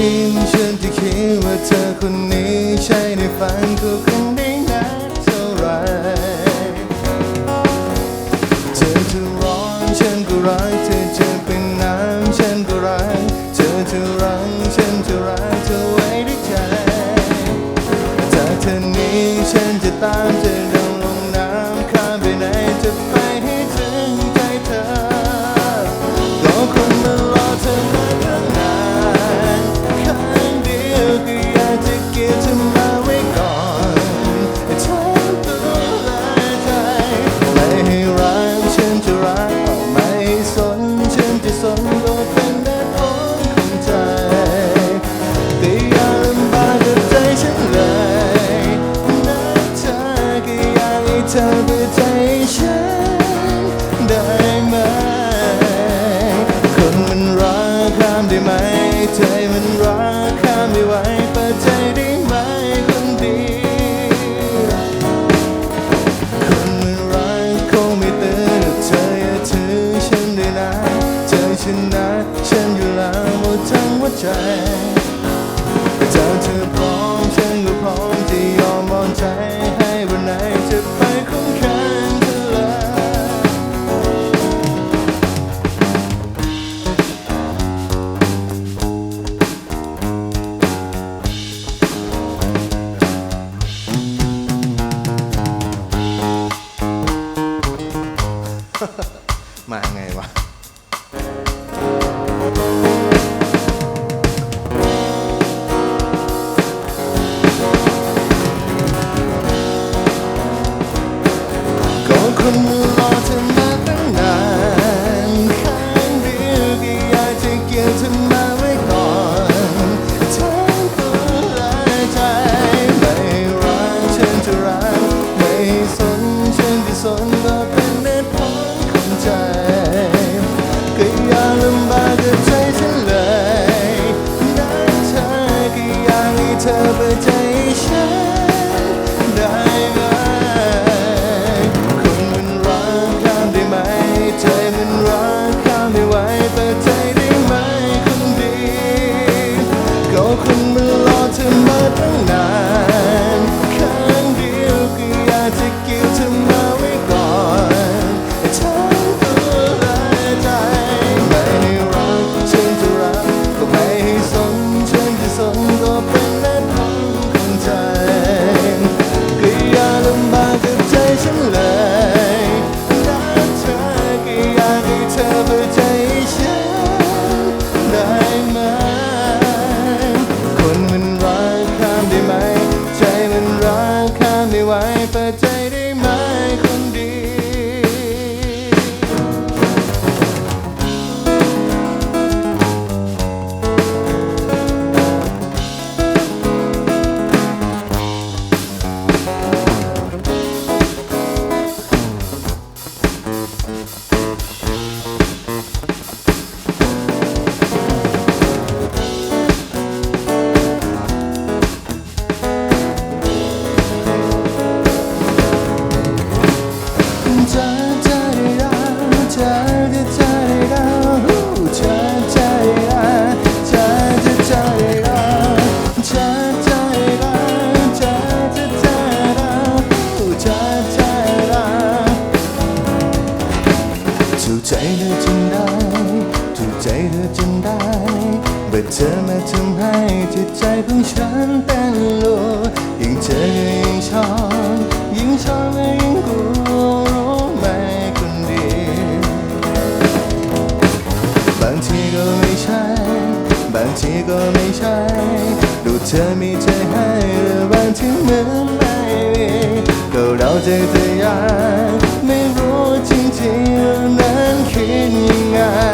ยิ้มฉันจะคิดว่าเธอคนนี้ใช่ในฝันก็คงได้นักเท่าไรเธอจะร้อนฉันก็รักเธอจะเป็นน้ำฉันก็รักเธอจะรังฉันจะรักเธอไว้ด้ใจจากเธอนี้ฉันจะตามเธอ ทำให้จิตใจของฉันเต้นรัวยิ่งเจอยิ่งชอบยิ่งชอบและยิ่งกลัวรู้ไหมคนดีบางทีก็ไม่ใช่ บางทีก็ไม่ใช่ ดูเธอมีใจให้แล้วบางทีเหมือนไม่มีก็เราใจทะยานไม่รู้จริงๆนั้นคิดยังไง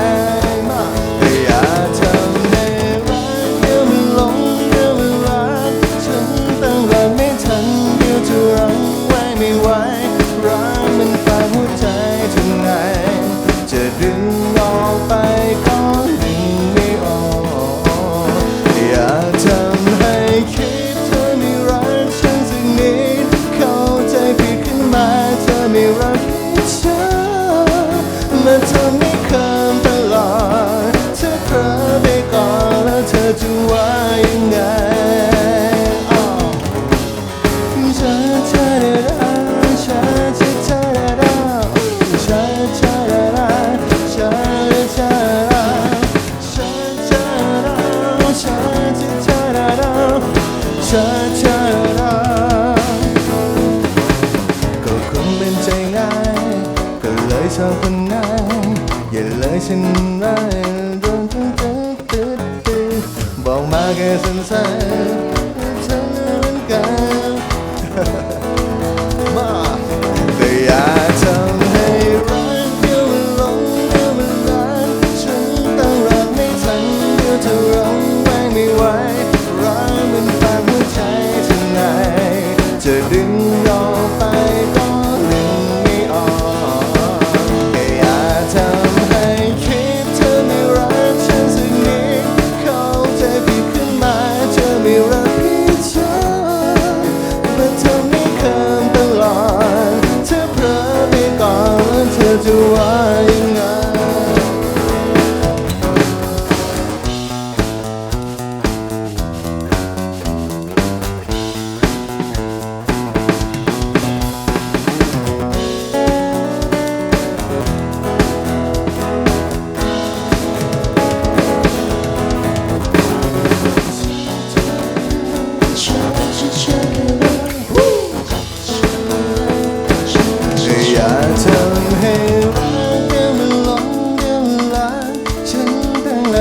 ธอคนนั้นอย่าเลยฉันได้โดนตึ๊ดตึ๊ดตึ๊ดบอกมาแค่สั้นๆ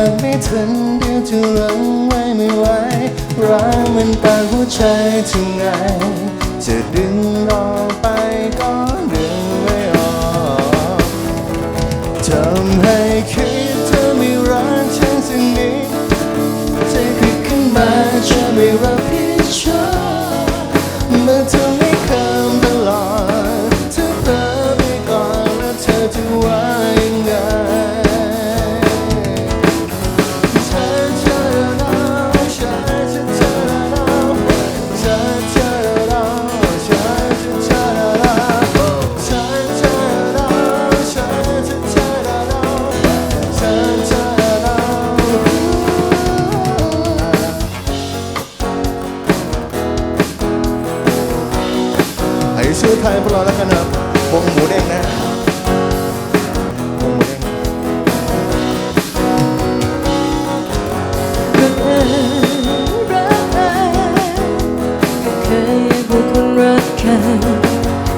ากไม่ทันเดียวจะรังไว้ไม่ไหวรักมันตาหัวใจถึงไง จะดึงออกไปก็ดึงไม่ออกทำให้คิดเธอไม่รักฉันสักนิดใจคิดขึ้นมาจะไม่รับผิดชอบเมื่อเธอ ทยพวกเราแล้วกันนะวงหมูเด้งนะวงหมูเด้งก็เรักใครก็เคยบอกคนรักใคร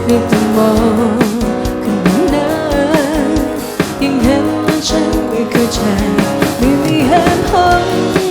ไม่ต้องมองคนนั้นยิ่งเห็นว่าฉันไม่เข้าใจไม่มีเหตุผล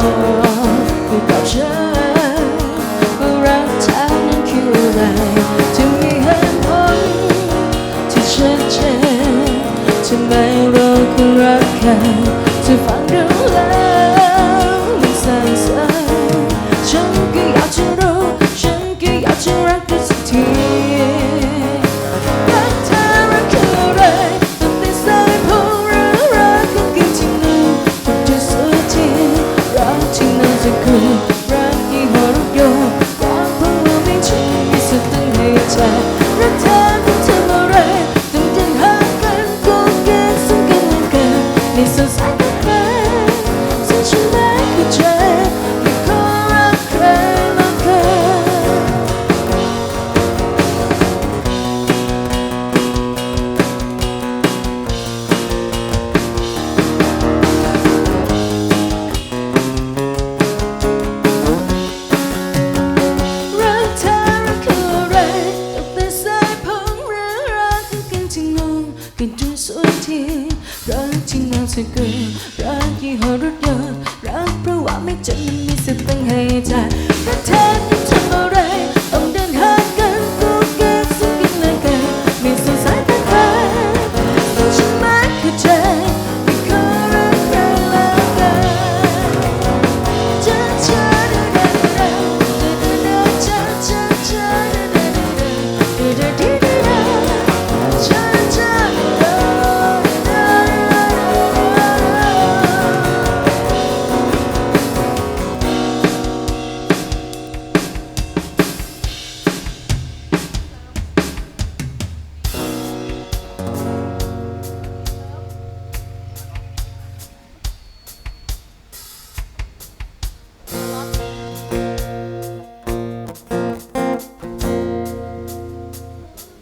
ให้กับฉันรักเธอนั้คืออะไรที่มีเหตุผลที่ชัดเจนทำไมเราควรรักกันจะฟังดู ฉันไรักเธอรักคืออะไรตกแต่สายผมหรือรักคือกันที่งงกันดวยส่วที่รักที่งามสียเกิน